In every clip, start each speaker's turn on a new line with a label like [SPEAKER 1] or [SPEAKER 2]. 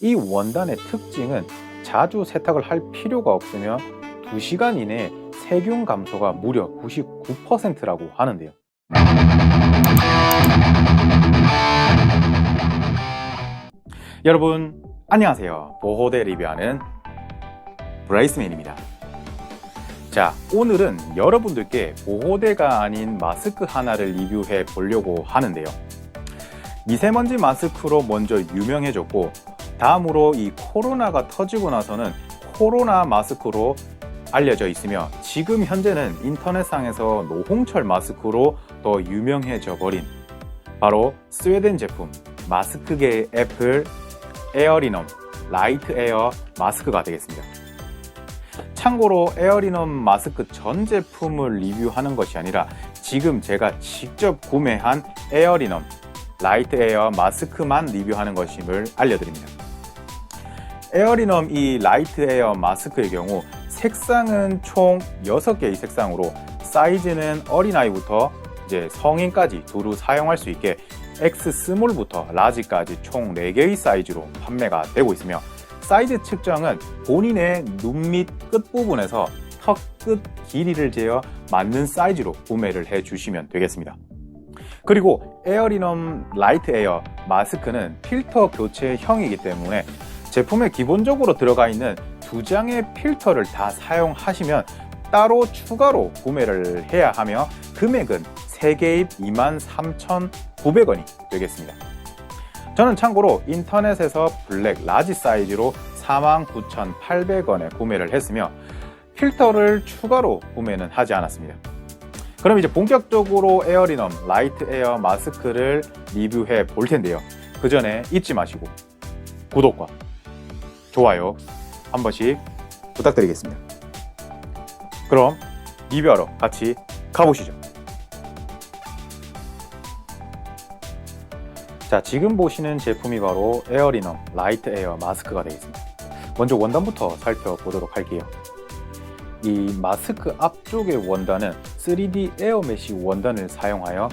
[SPEAKER 1] 이 원단의 특징은 자주 세탁을 할 필요가 없으며 2시간 이내에 세균 감소가 무려 99%라고 하는데요. 여러분 안녕하세요. 보호대 리뷰하는 브라이스맨입니다. 자, 오늘은 여러분들께 보호대가 아닌 마스크 하나를 리뷰해 보려고 하는데요. 미세먼지 마스크로 먼저 유명해졌고, 다음으로 이 코로나가 터지고 나서는 코로나 마스크로 알려져 있으며, 지금 현재는 인터넷상에서 노홍철 마스크로 더 유명해져 버린 바로 스웨덴 제품 마스크계의 애플 에어리넘 라이트 에어 마스크가 되겠습니다. 참고로 에어리넘 마스크 전 제품을 리뷰하는 것이 아니라 지금 제가 직접 구매한 에어리넘 라이트 에어 마스크만 리뷰하는 것임을 알려드립니다. 에어리넘 이 라이트 에어 마스크의 경우 색상은 총 6개의 색상으로 사이즈는 어린아이부터 이제 성인까지 두루 사용할 수 있게 X 스몰부터 라지까지 총 4개의 사이즈로 판매가 되고 있으며 사이즈 측정은 본인의 눈 밑 끝부분에서 턱 끝 길이를 재어 맞는 사이즈로 구매를 해 주시면 되겠습니다. 그리고 에어리넘 라이트 에어 마스크는 필터 교체 형이기 때문에 제품에 기본적으로 들어가 있는 두 장의 필터를 다 사용하시면 따로 추가로 구매를 해야 하며 금액은 3개입 23,900원이 되겠습니다. 저는 참고로 인터넷에서 블랙 라지 사이즈로 49,800원에 구매를 했으며 필터를 추가로 구매는 하지 않았습니다. 그럼 이제 본격적으로 에어리넘 라이트 에어 마스크를 리뷰해 볼 텐데요. 그 전에 잊지 마시고 구독과 좋아요 한 번씩 부탁드리겠습니다. 그럼 리뷰하러 같이 가보시죠. 자, 지금 보시는 제품이 바로 에어리넘 라이트 에어 마스크가 되겠습니다. 먼저 원단부터 살펴보도록 할게요. 이 마스크 앞쪽의 원단은 3D 에어메시 원단을 사용하여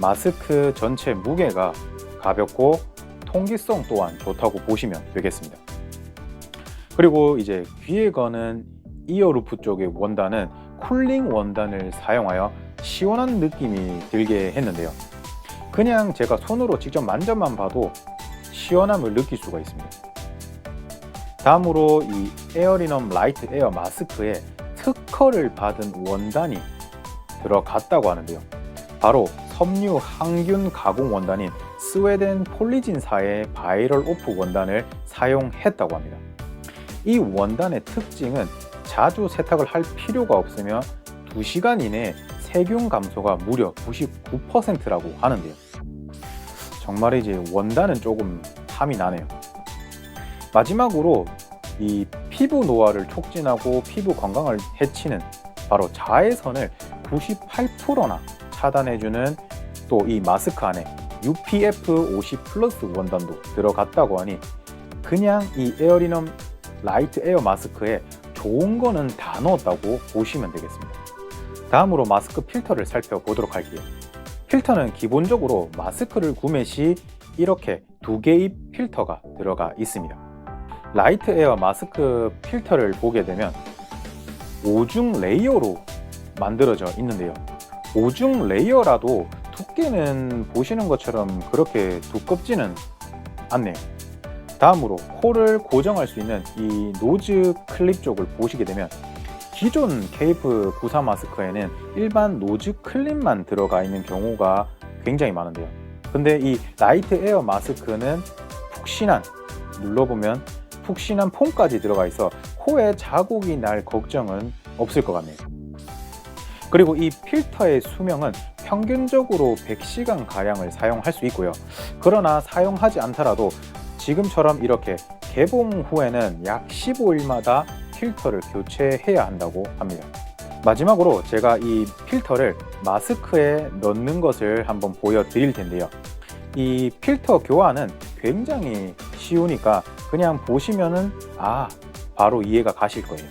[SPEAKER 1] 마스크 전체 무게가 가볍고 통기성 또한 좋다고 보시면 되겠습니다. 그리고 이제 귀에 거는 이어루프 쪽의 원단은 쿨링 원단을 사용하여 시원한 느낌이 들게 했는데요. 그냥 제가 손으로 직접 만져만 봐도 시원함을 느낄 수가 있습니다. 다음으로 이 에어리넘 라이트 에어 마스크에 특허를 받은 원단이 들어갔다고 하는데요. 바로 섬유 항균 가공 원단인 스웨덴 폴리진사의 바이럴 오프 원단을 사용했다고 합니다. 이 원단의 특징은 자주 세탁을 할 필요가 없으며 2시간 이내에 세균 감소가 무려 99%라고 하는데요. 정말 이제 원단은 조금 탐이 나네요. 마지막으로 이 피부 노화를 촉진하고 피부 건강을 해치는 바로 자외선을 98%나 차단해주는 또 이 마스크 안에 UPF 50 플러스 원단도 들어갔다고 하니 그냥 이 에어리넘 라이트 에어 마스크에 좋은 거는 다 넣었다고 보시면 되겠습니다. 다음으로 마스크 필터를 살펴보도록 할게요. 필터는 기본적으로 마스크를 구매 시 이렇게 두 개의 필터가 들어가 있습니다. 라이트 에어 마스크 필터를 보게 되면 5중 레이어로 만들어져 있는데요. 5중 레이어라도 두께는 보시는 것처럼 그렇게 두껍지는 않네요. 다음으로 코를 고정할 수 있는 이 노즈 클립 쪽을 보시게 되면 기존 케이프 94 마스크에는 일반 노즈 클립만 들어가 있는 경우가 굉장히 많은데요. 근데 이 라이트 에어 마스크는 푹신한 눌러보면 푹신한 폼까지 들어가 있어 코에 자국이 날 걱정은 없을 것 같네요. 그리고 이 필터의 수명은 평균적으로 100시간 가량을 사용할 수 있고요. 그러나 사용하지 않더라도 지금처럼 이렇게 개봉 후에는 약 15일마다 필터를 교체해야 한다고 합니다. 마지막으로 제가 이 필터를 마스크에 넣는 것을 한번 보여드릴 텐데요. 이 필터 교환은 굉장히 쉬우니까 그냥 보시면은 아, 바로 이해가 가실 거예요.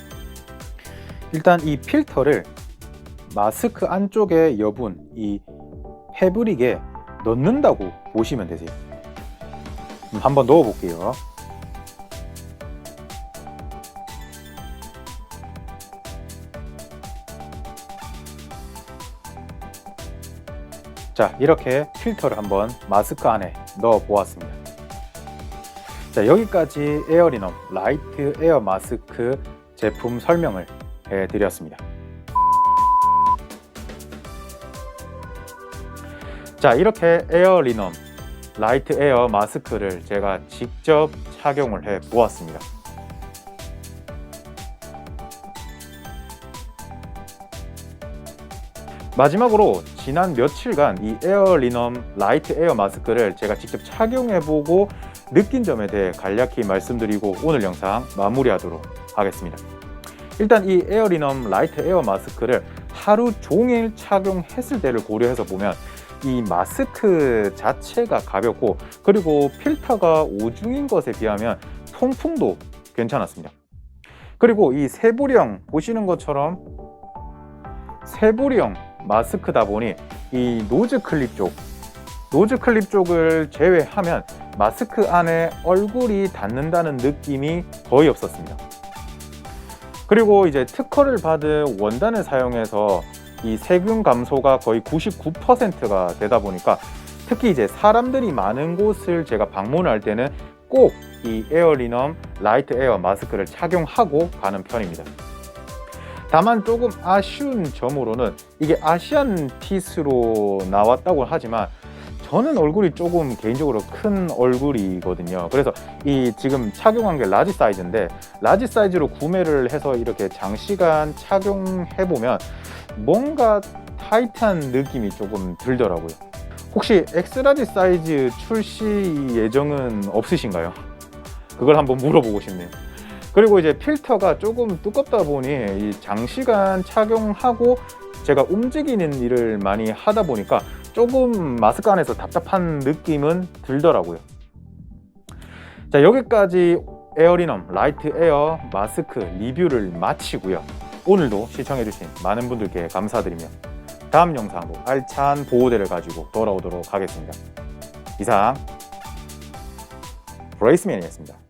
[SPEAKER 1] 일단 이 필터를 마스크 안쪽에 여분 이 패브릭에 넣는다고 보시면 되세요. 한번 넣어볼게요. 자 이렇게 필터를 한번 마스크 안에 넣어 보았습니다 자 여기까지 에어리넘 라이트 에어 마스크 제품 설명을 해 드렸습니다 자 이렇게 에어리넘 라이트 에어 마스크를 제가 직접 착용을 해 보았습니다. 마지막으로 지난 며칠간 이 에어리넘 라이트 에어 마스크를 제가 직접 착용해보고 느낀 점에 대해 간략히 말씀드리고 오늘 영상 마무리하도록 하겠습니다. 일단 이 에어리넘 라이트 에어 마스크를 하루 종일 착용했을 때를 고려해서 보면 이 마스크 자체가 가볍고 그리고 필터가 오중인 것에 비하면 통풍도 괜찮았습니다. 그리고 이 세부령 보시는 것처럼 세부령 마스크다 보니 이 노즈 클립 쪽 노즈 클립 쪽을 제외하면 마스크 안에 얼굴이 닿는다는 느낌이 거의 없었습니다. 그리고 이제 특허를 받은 원단을 사용해서 이 세균 감소가 거의 99%가 되다 보니까 특히 이제 사람들이 많은 곳을 제가 방문할 때는 꼭 이 에어리넘 라이트 에어 마스크를 착용하고 가는 편입니다. 다만 조금 아쉬운 점으로는 이게 아시안 핏으로 나왔다고 하지만 저는 얼굴이 조금 개인적으로 큰 얼굴이거든요. 그래서 이 지금 착용한 게 라지 사이즈인데 라지 사이즈로 구매를 해서 이렇게 장시간 착용해 보면 뭔가 타이트한 느낌이 조금 들더라고요. 혹시 엑스라지 사이즈 출시 예정은 없으신가요? 그걸 한번 물어보고 싶네요. 그리고 이제 필터가 조금 두껍다 보니 이 장시간 착용하고 제가 움직이는 일을 많이 하다 보니까 조금 마스크 안에서 답답한 느낌은 들더라고요. 자, 여기까지 에어리넘 라이트 에어 마스크 리뷰를 마치고요. 오늘도 시청해주신 많은 분들께 감사드리며 다음 영상으로 알찬 보호대를 가지고 돌아오도록 하겠습니다. 이상 브레이스맨이었습니다.